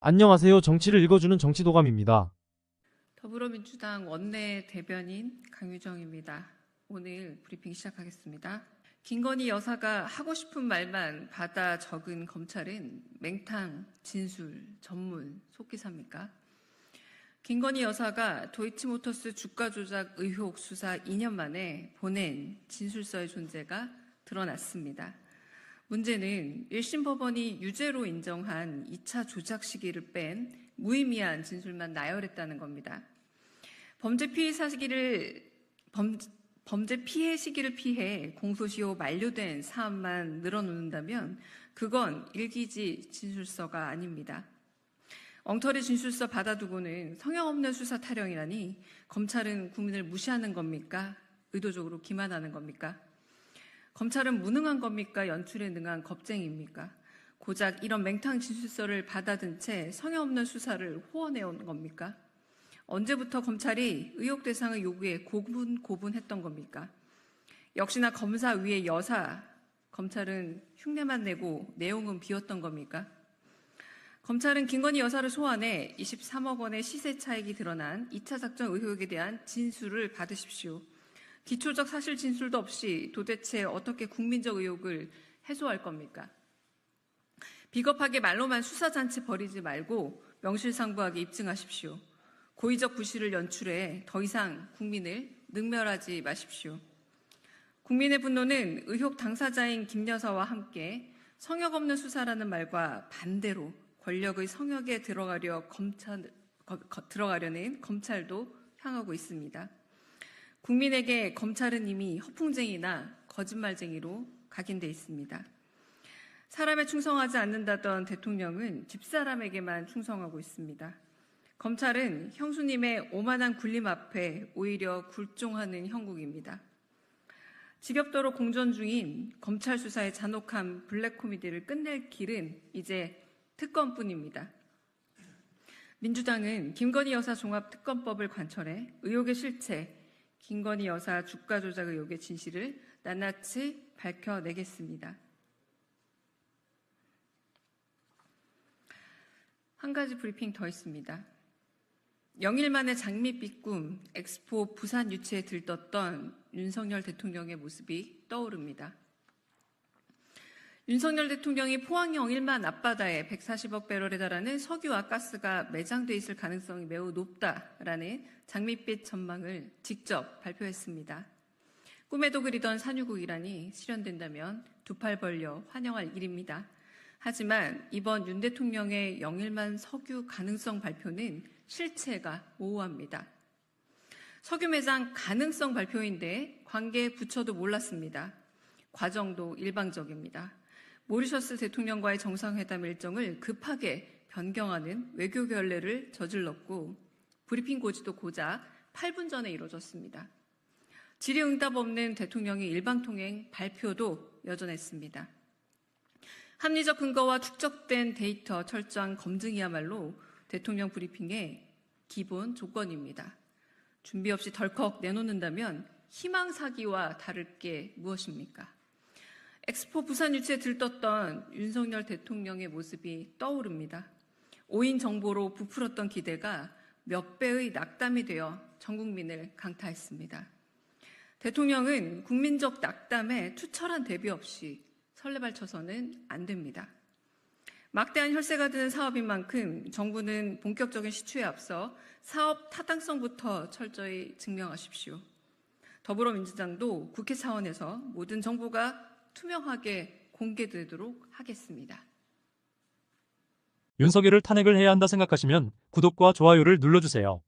안녕하세요. 정치를 읽어주는 정치도감입니다. 더불어민주당 원내 대변인 강유정입니다. 오늘 브리핑 시작하겠습니다. 김건희 여사가 하고 싶은 말만 받아 적은 검찰은 맹탕, 진술, 전문, 속기사입니까? 김건희 여사가 도이치모터스 주가 조작 의혹 수사 2년 만에 보낸 진술서의 존재가 드러났습니다. 문제는 1심 법원이 유죄로 인정한 2차 조작 시기를 뺀 무의미한 진술만 나열했다는 겁니다. 범죄 피해 사기를 범, 범죄 피해 시기를 피해 공소시효 만료된 사안만 늘어놓는다면 그건 일기지 진술서가 아닙니다. 엉터리 진술서 받아두고는 성형 없는 수사 타령이라니 검찰은 국민을 무시하는 겁니까? 의도적으로 기만하는 겁니까? 검찰은 무능한 겁니까? 연출에 능한 겁쟁이입니까? 고작 이런 맹탕 진술서를 받아든 채 성의 없는 수사를 호언해온 겁니까? 언제부터 검찰이 의혹 대상의 요구에 고분 고분했던 겁니까? 역시나 검사 위에 여사, 검찰은 흉내만 내고 내용은 비웠던 겁니까? 검찰은 김건희 여사를 소환해 23억 원의 시세 차익이 드러난 2차 작전 의혹에 대한 진술을 받으십시오. 기초적 사실 진술도 없이 도대체 어떻게 국민적 의혹을 해소할 겁니까? 비겁하게 말로만 수사잔치 벌이지 말고 명실상부하게 입증하십시오. 고의적 부실을 연출해 더 이상 국민을 능멸하지 마십시오. 국민의 분노는 의혹 당사자인 김 여사와 함께 성역 없는 수사라는 말과 반대로 권력의 성역에 들어가려 검찰, 거- 거- 들어가려는 검찰도 향하고 있습니다. 국민에게 검찰은 이미 허풍쟁이나 거짓말쟁이로 각인돼 있습니다. 사람에 충성하지 않는다던 대통령은 집사람에게만 충성하고 있습니다. 검찰은 형수님의 오만한 굴림 앞에 오히려 굴종하는 형국입니다. 지겹도록 공전 중인 검찰 수사의 잔혹한 블랙 코미디를 끝낼 길은 이제 특검뿐입니다. 민주당은 김건희 여사 종합특검법을 관철해 의혹의 실체, 김건희 여사 주가 조작 의혹의 진실을 낱낱이 밝혀내겠습니다. 한 가지 브리핑 더 있습니다. 영일 만에 장밋빛 꿈, 엑스포 부산 유치에 들떴던 윤석열 대통령의 모습이 떠오릅니다. 윤석열 대통령이 포항 영일만 앞바다에 140억 배럴에 달하는 석유와 가스가 매장돼 있을 가능성이 매우 높다라는 장밋빛 전망을 직접 발표했습니다. 꿈에도 그리던 산유국이라니 실현된다면 두 팔 벌려 환영할 일입니다. 하지만 이번 윤 대통령의 영일만 석유 가능성 발표는 실체가 모호합니다. 석유 매장 가능성 발표인데 관계 부처도 몰랐습니다. 과정도 일방적입니다. 모리셔스 대통령과의 정상회담 일정을 급하게 변경하는 외교 결례를 저질렀고 브리핑 고지도 고작 8분 전에 이루어졌습니다. 질의응답 없는 대통령의 일방통행 발표도 여전했습니다. 합리적 근거와 축적된 데이터 철저한 검증이야말로 대통령 브리핑의 기본 조건입니다. 준비 없이 덜컥 내놓는다면 희망 사기와 다를 게 무엇입니까? 엑스포 부산 유치에 들떴던 윤석열 대통령의 모습이 떠오릅니다. 오인 정보로 부풀었던 기대가 몇 배의 낙담이 되어 전 국민을 강타했습니다. 대통령은 국민적 낙담에 투철한 대비 없이 설레발쳐서는 안 됩니다. 막대한 혈세가 드는 사업인 만큼 정부는 본격적인 시추에 앞서 사업 타당성부터 철저히 증명하십시오. 더불어민주당도 국회 차원에서 모든 정보가 투명하게 공개되도록 하겠습니다. 윤석열을 탄핵을 해야 한다 생각하시면 구독과 좋아요를 눌러주세요.